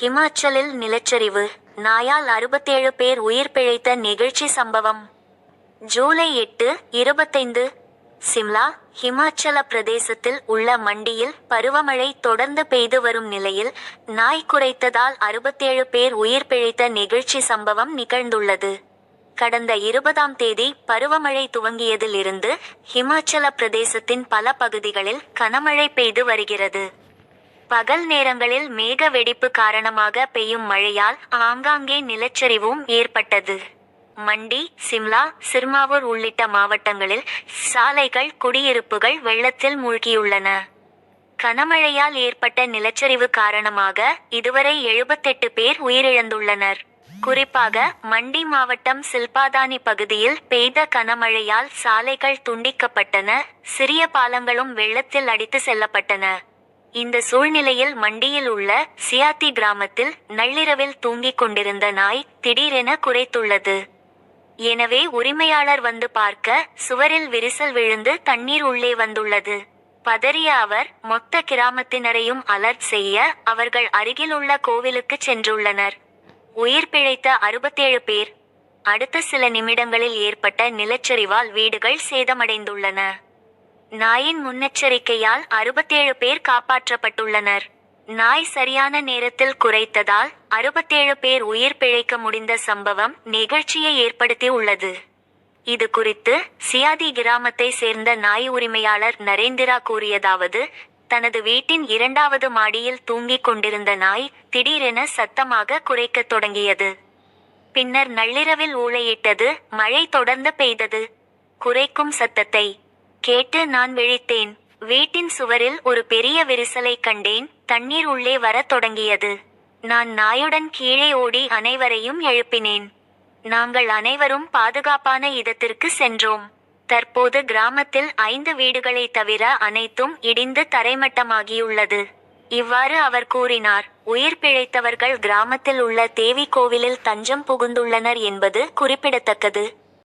ஹிமாச்சலில் நிலச்சரிவு. நாயால் அறுபத்தேழு பேர் உயிர் பிழைத்த நெகிழ்ச்சி சம்பவம். ஜூலை எட்டு இருபத்தைந்து. சிம்லா ஹிமாச்சல பிரதேசத்தில் உள்ள மண்டியில் பருவமழை தொடர்ந்து பெய்து வரும் நிலையில் நாய் குறைத்ததால் அறுபத்தேழு பேர் உயிர் பிழைத்த நெகிழ்ச்சி சம்பவம் நிகழ்ந்துள்ளது. கடந்த இருபதாம் தேதி பருவமழை துவங்கியதிலிருந்து ஹிமாச்சல பிரதேசத்தின் பல பகுதிகளில் கனமழை பெய்து வருகிறது. பகல் நேரங்களில் மேக வெடிப்பு காரணமாக பெய்யும் மழையால் ஆங்காங்கே நிலச்சரிவும் ஏற்பட்டது. மண்டி சிம்லா சிர்மாவூர் உள்ளிட்ட மாவட்டங்களில் சாலைகள் குடியிருப்புகள் வெள்ளத்தில் மூழ்கியுள்ளன. கனமழையால் ஏற்பட்ட நிலச்சரிவு காரணமாக இதுவரை எழுபத்தெட்டு பேர் உயிரிழந்துள்ளனர். குறிப்பாக மண்டி மாவட்டம் சில்பாதானி பகுதியில் பெய்த கனமழையால் சாலைகள் துண்டிக்கப்பட்டன சிறிய பாலங்களும் வெள்ளத்தில் அடித்து செல்லப்பட்டன. இந்த சூழ்நிலையில் மண்டியில் உள்ள சியாத்தி கிராமத்தில் நள்ளிரவில் தூங்கிக் கொண்டிருந்த நாய் திடீரென குறைத்துள்ளது. எனவே உரிமையாளர் வந்து பார்க்க சுவரில் விரிசல் விழுந்து தண்ணீர் உள்ளே வந்துள்ளது. பதறிய அவர் மொத்த கிராமத்தினரையும் அலர்ட் செய்ய அவர்கள் அருகிலுள்ள கோவிலுக்கு சென்றுள்ளனர். உயிர் பிழைத்த அறுபத்தேழு பேர். அடுத்த சில நிமிடங்களில் ஏற்பட்ட நிலச்சரிவால் வீடுகள் சேதமடைந்துள்ளன. நாயின் முன்னெச்சரிக்கையால் அறுபத்தேழு பேர் காப்பாற்றப்பட்டுள்ளனர். நாய் சரியான நேரத்தில் குறைத்ததால் அறுபத்தேழு பேர் உயிர் பிழைக்க முடிந்த சம்பவம் நிகழ்ச்சியை ஏற்படுத்தி உள்ளது. இது குறித்து சியாதி கிராமத்தை சேர்ந்த நாய் உரிமையாளர் நரேந்திரா கூறியதாவது தனது வீட்டின் இரண்டாவது மாடியில் தூங்கிக் கொண்டிருந்த நாய் திடீரென சத்தமாக குறைக்கத் தொடங்கியது. பின்னர் நள்ளிரவில் ஊளையிட்டது மழை தொடர்ந்து பெய்தது. குறைக்கும் சத்தத்தை கேட்டு நான் விழித்தேன். வீட்டின் சுவரில் ஒரு பெரிய விரிசலை கண்டேன். தண்ணீர் உள்ளே வரத் தொடங்கியது. நான் நாயுடன் கீழே ஓடி அனைவரையும் எழுப்பினேன். நாங்கள் அனைவரும் பாதுகாப்பான இடத்திற்கு சென்றோம். தற்போது கிராமத்தில் ஐந்து வீடுகளை தவிர அனைத்தும் இடிந்து தரைமட்டமாகியுள்ளது. இவ்வாறு அவர் கூறினார். உயிர் பிழைத்தவர்கள் கிராமத்தில் உள்ள தேவி கோவிலில் தஞ்சம் புகுந்துள்ளனர் என்பது குறிப்பிடத்தக்கது.